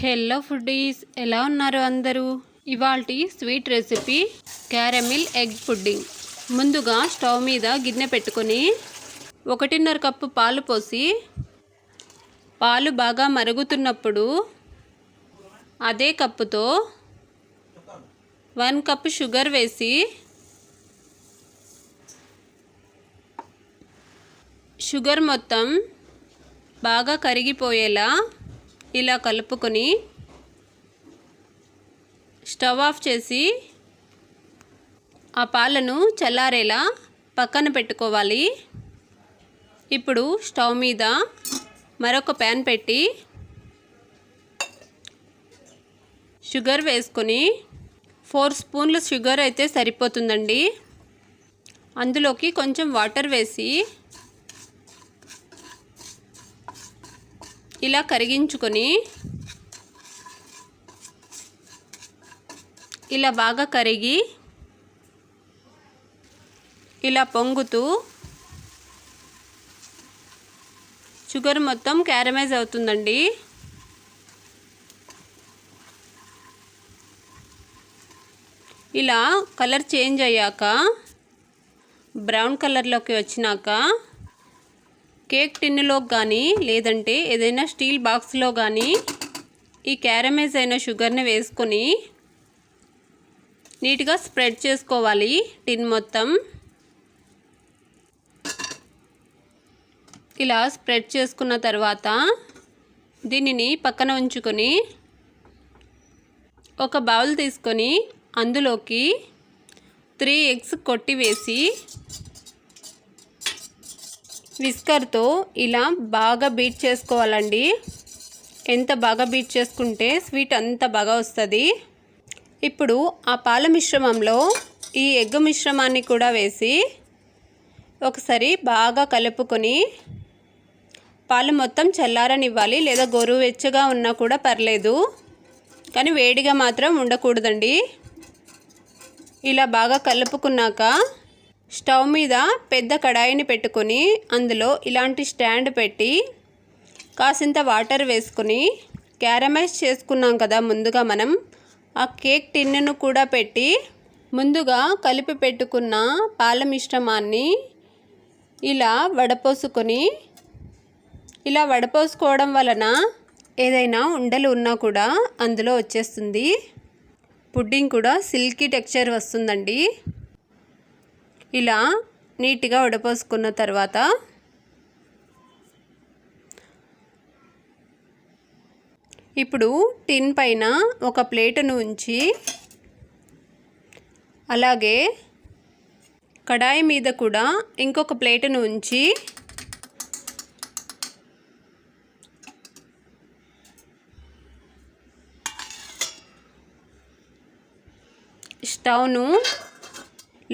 Hello foodies ఎలా ఉన్నారు అందరూ? ఇవాల్టి sweet recipe caramel egg pudding. ముందుగా స్టవ్ మీద గిన్నె పెట్టుకొని ఒకటిన్నర కప్పు పాలు పోసి పాలు బాగా మరుగుతున్నప్పుడు అదే కప్పుతో వన్ కప్ షుగర్ వేసి షుగర్ మొత్తం బాగా కరిగిపోయేలా ఇలా కలుపుకొని స్టవ్ ఆఫ్ చేసి ఆ పాలను చల్లారేలా పక్కన పెట్టుకోవాలి. ఇప్పుడు స్టవ్ మీద మరొక ప్యాన్ పెట్టి షుగర్ వేసుకొని ఫోర్ స్పూన్ల షుగర్ అయితే సరిపోతుందండి. అందులోకి కొంచెం వాటర్ వేసి ఇలా కరిగించుకొని ఇలా బాగా కరిగి ఇలా పొంగుతూ షుగర్ మొత్తం క్యారమైజ్ అవుతుందండి. ఇలా కలర్ చేంజ్ అయ్యాక బ్రౌన్ కలర్లోకి వచ్చినాక కేక్ టిన్నులో కానీ లేదంటే ఏదైనా స్టీల్ బాక్స్లో కానీ ఈ క్యారమైజ్ అయిన షుగర్ని వేసుకొని నీట్గా స్ప్రెడ్ చేసుకోవాలి టిన్ మొత్తం. ఇలా స్ప్రెడ్ చేసుకున్న తర్వాత దీనిని పక్కన ఉంచుకొని ఒక బౌల్ తీసుకొని అందులోకి త్రీ ఎగ్స్ కొట్టి వేసి విస్కర్తో ఇలా బాగా బీట్ చేసుకోవాలండి. ఎంత బాగా బీట్ చేసుకుంటే స్వీట్ అంత బాగా వస్తుంది. ఇప్పుడు ఆ పాల మిశ్రమంలో ఈ ఎగ్ మిశ్రమాన్ని కూడా వేసి ఒకసారి బాగా కలుపుకొని పాలు మొత్తం చల్లారనివ్వాలి. లేదా గోరువెచ్చగా ఉన్నా కూడా పర్లేదు. కానీ వేడిగా మాత్రం ఉండకూడదండి. ఇలా బాగా కలుపుకున్నాక స్టవ్ మీద పెద్ద కడాయిని పెట్టుకొని అందులో ఇలాంటి స్టాండ్ పెట్టి కాసింత వాటర్ వేసుకొని క్యారమైజ్ చేసుకున్నాం కదా ముందుగా మనం. ఆ కేక్ టిన్నును కూడా పెట్టి ముందుగా కలిపి పెట్టుకున్న పాల మిశ్రమాన్ని ఇలా వడపోసుకొని ఇలా వడపోసుకోవడం వలన ఏదైనా ఉండలు ఉన్నా కూడా అందులో వచ్చేస్తుంది. పుడ్డింగ్ కూడా సిల్కీ టెక్స్చర్ వస్తుందండి. ఇలా నీట్గా ఉడపోసుకున్న తర్వాత ఇప్పుడు టిన్ పైన ఒక ప్లేటును ఉంచి అలాగే కడాయి మీద కూడా ఇంకొక ప్లేటును ఉంచి స్టవ్ను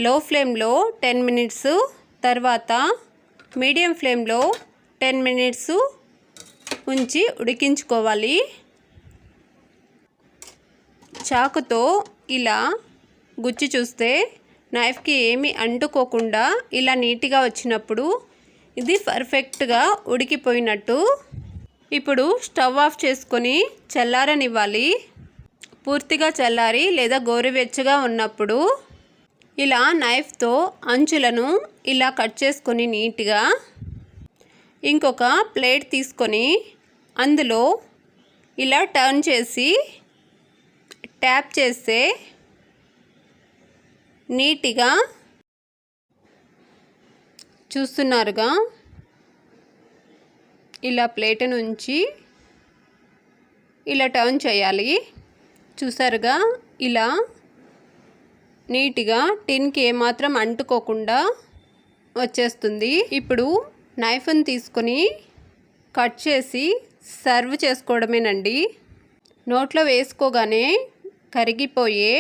లో ఫ్లేమ్లో టెన్ మినిట్స్ తర్వాత మీడియం ఫ్లేమ్లో టెన్ మినిట్స్ ఉంచి ఉడికించుకోవాలి. చాకుతో ఇలా గుచ్చి చూస్తే నైఫ్కి ఏమి అంటుకోకుండా ఇలా నీట్గా వచ్చినప్పుడు ఇది పర్ఫెక్ట్గా ఉడికిపోయినట్టు. ఇప్పుడు స్టవ్ ఆఫ్ చేసుకొని చల్లారనివ్వాలి. పూర్తిగా చల్లారి లేదా గోరువెచ్చగా ఉన్నప్పుడు ఇలా నైఫ్తో అంచులను ఇలా కట్ చేసుకొని నీట్గా ఇంకొక ప్లేట్ తీసుకొని అందులో ఇలా టర్న్ చేసి ట్యాప్ చేస్తే నీట్గా చూస్తున్నారుగా? ఇలా ప్లేట్ నుంచి ఇలా టర్న్ చేయాలి. చూసారుగా? ఇలా నీట్గా టిన్కి ఏమాత్రం అంటుకోకుండా వచ్చేస్తుంది. ఇప్పుడు నైఫ్ని తీసుకొని కట్ చేసి సర్వ్ చేసుకోవడమేనండి. నోట్లో వేసుకోగానే కరిగిపోయే